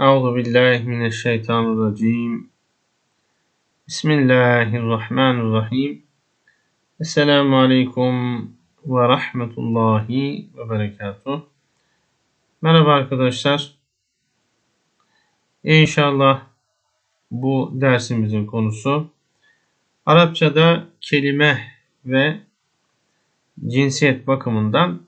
Euzu billahi mineşşeytanirracim. Bismillahirrahmanirrahim. Esselamu aleyküm ve rahmetullahi ve berekatuh. Merhaba arkadaşlar. İnşallah bu dersimizin konusu Arapçada kelime ve cinsiyet bakımından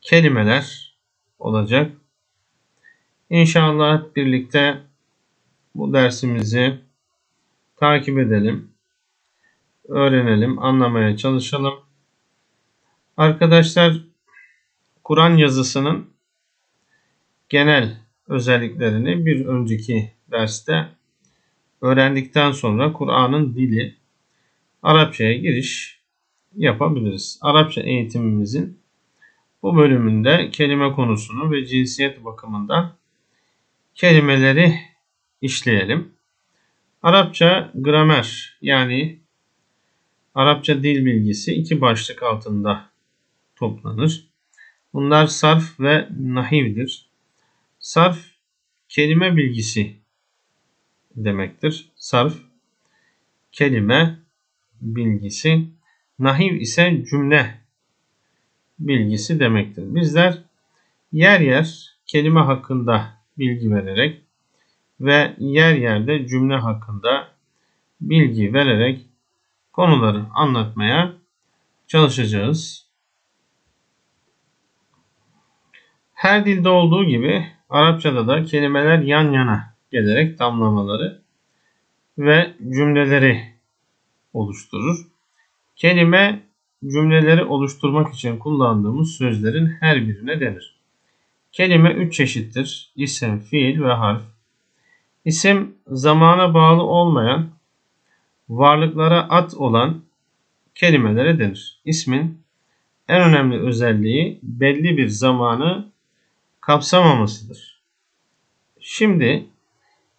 kelimeler olacak. İnşallah birlikte bu dersimizi takip edelim, öğrenelim, anlamaya çalışalım. Arkadaşlar Kur'an yazısının genel özelliklerini bir önceki derste öğrendikten sonra Kur'an'ın dili Arapçaya giriş yapabiliriz. Arapça eğitimimizin bu bölümünde kelime konusunu ve cinsiyet bakımından kelimeleri işleyelim. Arapça gramer yani Arapça dil bilgisi iki başlık altında toplanır. Bunlar sarf ve nahivdir. Sarf kelime bilgisi demektir. Sarf kelime bilgisi. Nahiv ise cümle bilgisi demektir. Bizler yer yer kelime hakkında bilgi vererek ve yer yerde cümle hakkında bilgi vererek konuları anlatmaya çalışacağız. Her dilde olduğu gibi Arapçada da kelimeler yan yana gelerek tamlamaları ve cümleleri oluşturur. Kelime cümleleri oluşturmak için kullandığımız sözlerin her birine denir. Kelime üç çeşittir. İsim, fiil ve harf. İsim zamana bağlı olmayan, varlıklara at olan kelimelere denir. İsmin en önemli özelliği belli bir zamanı kapsamamasıdır. Şimdi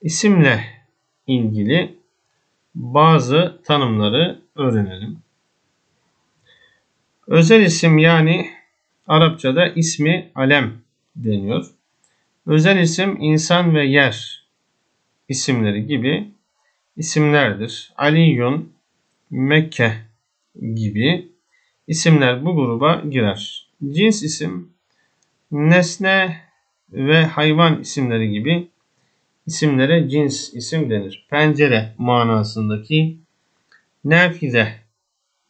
isimle ilgili bazı tanımları öğrenelim. Özel isim yani Arapçada ismi alem deniyor. Özel isim insan ve yer isimleri gibi isimlerdir. Aliyun, Mekke gibi isimler bu gruba girer. Cins isim nesne ve hayvan isimleri gibi isimlere cins isim denir. Pencere manasındaki nefize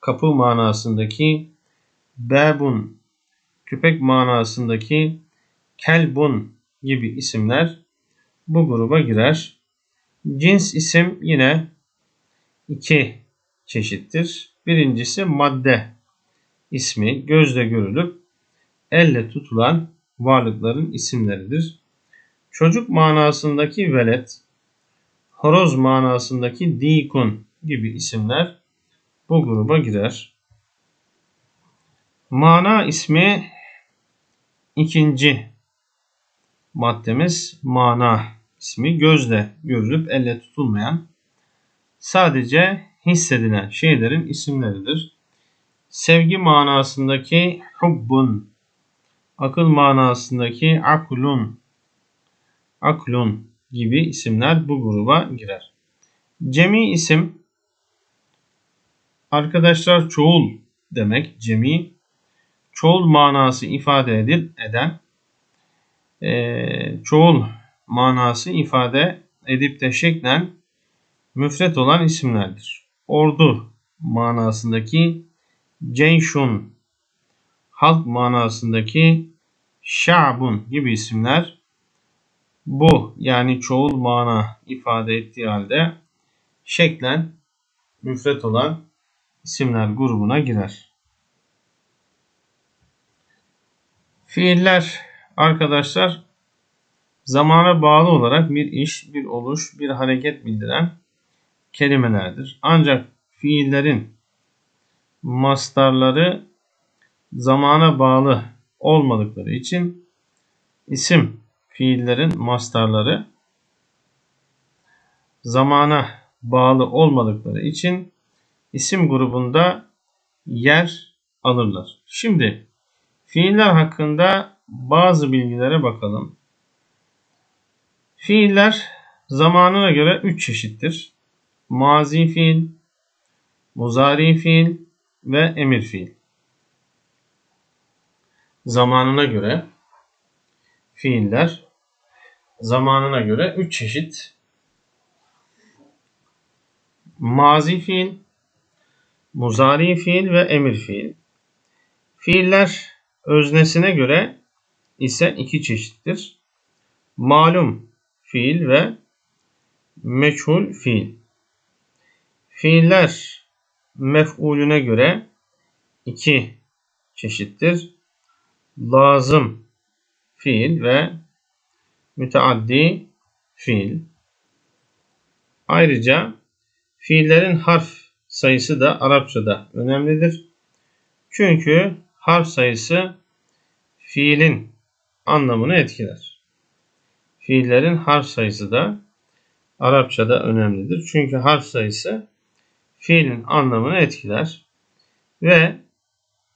kapı manasındaki babun köpek manasındaki kelbun gibi isimler bu gruba girer. Cins isim yine iki çeşittir. Birincisi madde ismi gözle görülüp elle tutulan varlıkların isimleridir. Çocuk manasındaki velet, horoz manasındaki dikun gibi isimler bu gruba girer. Mana ismi ikinci maddemiz mana ismi gözle görülüp elle tutulmayan sadece hissedilen şeylerin isimleridir. Sevgi manasındaki hubbun, akıl manasındaki aklun, aklun gibi isimler bu gruba girer. Cemi isim arkadaşlar çoğul demek. Cemi çoğul manası ifade eden e, çoğul manası ifade edip de şeklen müfret olan isimlerdir. Ordu manasındaki ceyşun, halk manasındaki şa'bun gibi isimler bu yani çoğul mana ifade ettiği halde şeklen müfret olan isimler grubuna girer. Fiiller arkadaşlar zamana bağlı olarak bir iş, bir oluş, bir hareket bildiren kelimelerdir. Ancak fiillerin mastarları zamana bağlı olmadıkları için isim fiillerin mastarları zamana bağlı olmadıkları için isim grubunda yer alırlar. Şimdi fiiller hakkında bazı bilgilere bakalım. Fiiller zamanına göre üç çeşittir. Mazi fiil, muzari fiil ve emir fiil. Zamanına göre fiiller zamanına göre üç çeşit. Mazi fiil, muzari fiil ve emir fiil. Fiiller öznesine göre ise iki çeşittir. Malum fiil ve meçhul fiil. Fiiller mef'ulüne göre iki çeşittir. Lazım fiil ve müteaddi fiil. Ayrıca fiillerin harf sayısı da Arapçada önemlidir. Çünkü harf sayısı fiilin anlamını etkiler. Fiillerin harf sayısı da Arapçada önemlidir. Çünkü harf sayısı fiilin anlamını etkiler. Ve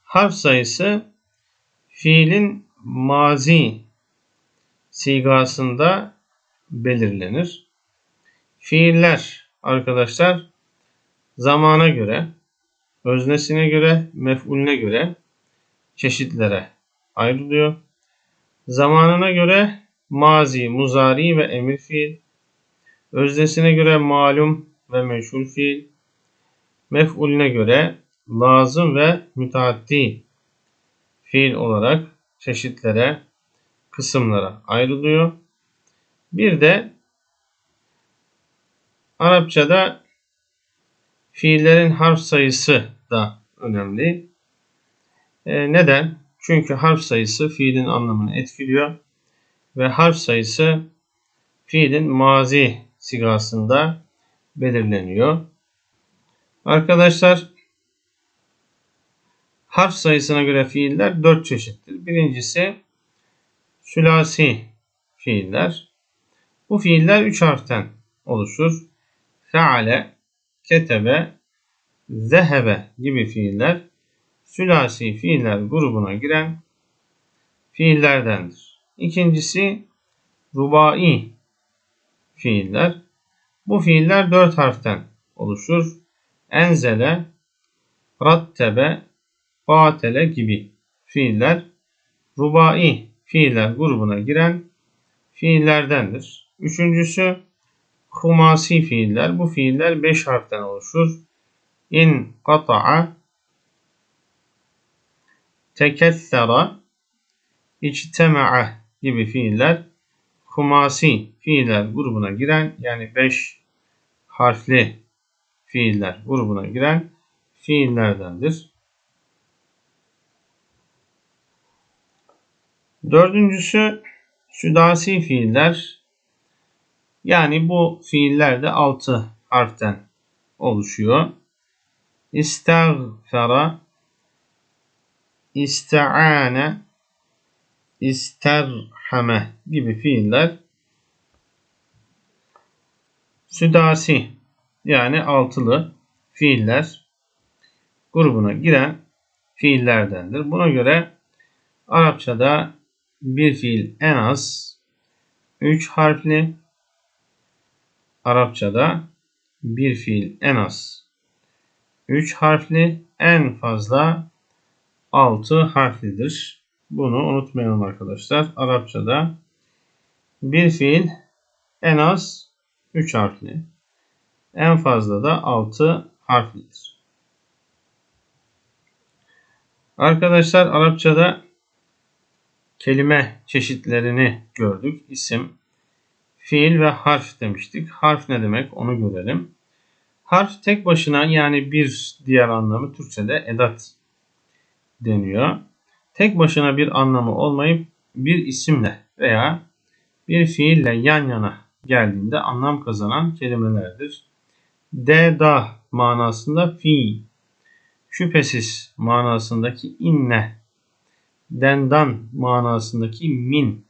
harf sayısı fiilin mazi sigasında belirlenir. Fiiller arkadaşlar zamana göre, öznesine göre, mef'ulüne göre çeşitlere ayrılıyor. Zamanına göre mazi, muzari ve emir fiil, öznesine göre malum ve meşhur fiil, mef'ulüne göre lazım ve müteaddi fiil olarak çeşitlere, kısımlara ayrılıyor. Bir de Arapçada fiillerin harf sayısı da önemli. E, neden? Çünkü harf sayısı fiilin anlamını etkiliyor ve harf sayısı fiilin mazi sigasında belirleniyor. Arkadaşlar harf sayısına göre fiiller dört çeşittir. Birincisi sülasi fiiller. Bu fiiller üç harften oluşur. Feale, ketebe, zehebe gibi fiiller sülasi fiiller grubuna giren fiillerdendir. İkincisi rubai fiiller. Bu fiiller dört harften oluşur. Enzele, rattebe, fatele gibi fiiller rubai fiiller grubuna giren fiillerdendir. Üçüncüsü humasi fiiller. Bu fiiller beş harften oluşur. İn kata'a tekessera içtema'a gibi fiiller humasi fiiller grubuna giren yani beş harfli fiiller grubuna giren fiillerdendir. Dördüncüsü südasi fiiller. Yani bu fiiller de altı harften oluşuyor. İstagfara, iste'ane, isterhame gibi fiiller südasi yani altılı fiiller grubuna giren fiillerdendir. Buna göre Arapçada bir fiil en az 3 harfli. Arapçada bir fiil en az 3 harfli, en fazla 6 harflidir. Bunu unutmayalım arkadaşlar. Arapçada bir fiil en az 3 harfli. En fazla da 6 harflidir. Arkadaşlar Arapçada kelime çeşitlerini gördük. İsim, fiil ve harf demiştik. Harf ne demek onu görelim. Harf tek başına yani bir diğer anlamı Türkçe'de edat deniyor. Tek başına bir anlamı olmayıp bir isimle veya bir fiille yan yana geldiğinde anlam kazanan kelimelerdir. De da manasında fi, şüphesiz manasındaki inne dendan manasındaki min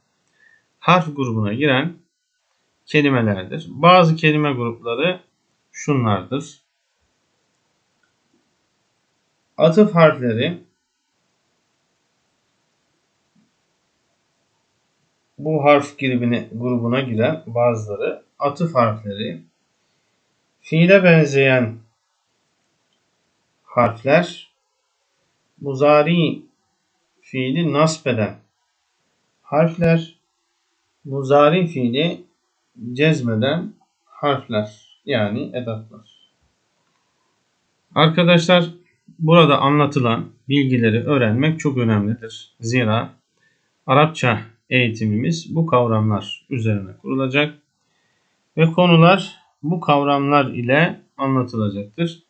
harf grubuna giren kelimelerdir. Bazı kelime grupları şunlardır. Atıf harfleri bu harf grubine, grubuna giren bazıları atıf harfleri, fiile benzeyen harfler, muzari fiili nasbeden harfler, muzari fiili cezmeden harfler yani edatlar. Arkadaşlar burada anlatılan bilgileri öğrenmek çok önemlidir. Zira Arapça eğitimimiz bu kavramlar üzerine kurulacak ve konular bu kavramlar ile anlatılacaktır.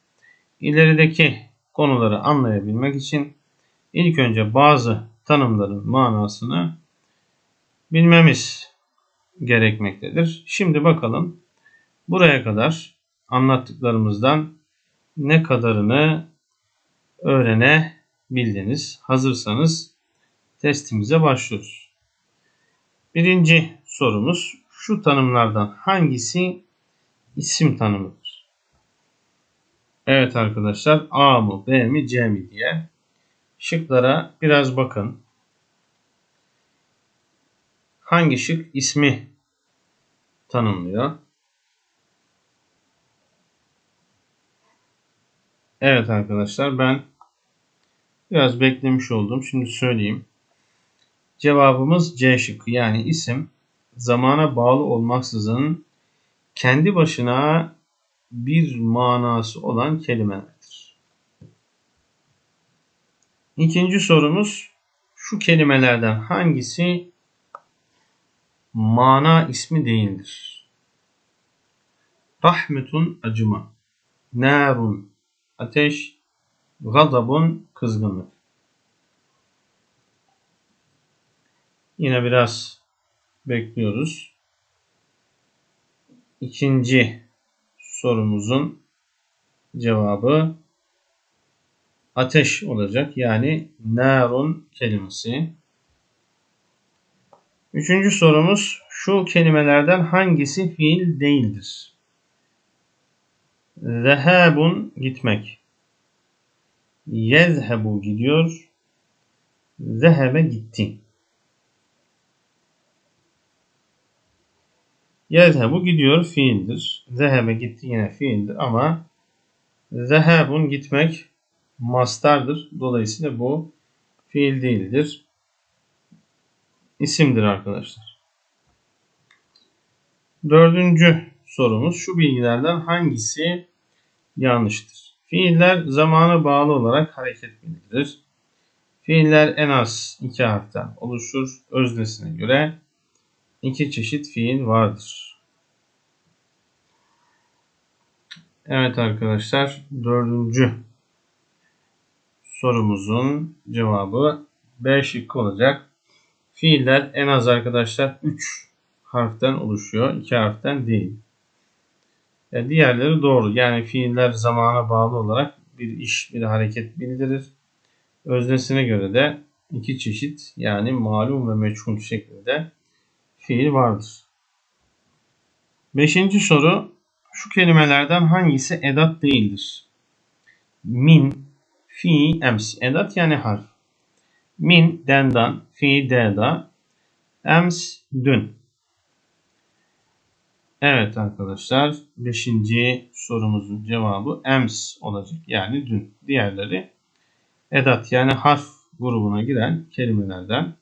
İlerideki konuları anlayabilmek için ilk önce bazı tanımların manasını bilmemiz gerekmektedir. Şimdi bakalım buraya kadar anlattıklarımızdan ne kadarını öğrenebildiniz. Hazırsanız testimize başlıyoruz. Birinci sorumuz şu tanımlardan hangisi isim tanımıdır? Evet arkadaşlar A mı B mi C mi diye şıklara biraz bakın. Hangi şık ismi tanımlıyor? Evet arkadaşlar ben biraz beklemiş oldum. Şimdi söyleyeyim. Cevabımız C şıkkı yani isim zamana bağlı olmaksızın kendi başına bir manası olan kelimelerdir. İkinci sorumuz şu kelimelerden hangisi mana ismi değildir? Rahmetun acıma, narun ateş, gazabun kızgınlık. Yine biraz bekliyoruz. İkinci sorumuzun cevabı ateş olacak. Yani narun kelimesi. Üçüncü sorumuz şu kelimelerden hangisi fiil değildir? Zehabun gitmek. Yezhebu gidiyor. Zehebe gitti. Yezhebu gidiyor fiildir. Zehebe gitti yine fiildir ama zehabun gitmek mastardır. Dolayısıyla bu fiil değildir. İsimdir arkadaşlar. Dördüncü sorumuz şu bilgilerden hangisi yanlıştır? Fiiller zamana bağlı olarak hareket bildirir. Fiiller en az iki harften oluşur. Öznesine göre iki çeşit fiil vardır. Evet arkadaşlar dördüncü sorumuzun cevabı B şıkkı olacak. Fiiller en az arkadaşlar 3 harften oluşuyor. 2 harften değil. Yani diğerleri doğru. Yani fiiller zamana bağlı olarak bir iş, bir hareket bildirir. Öznesine göre de iki çeşit yani malum ve meçhul şeklinde fiil vardır. Beşinci soru şu kelimelerden hangisi edat değildir? Min, fi, ems. Edat yani harf. Min, dendan, fi, deda, ems, dün. Evet arkadaşlar. Beşinci sorumuzun cevabı ems olacak. Yani dün. Diğerleri edat yani harf grubuna giren kelimelerden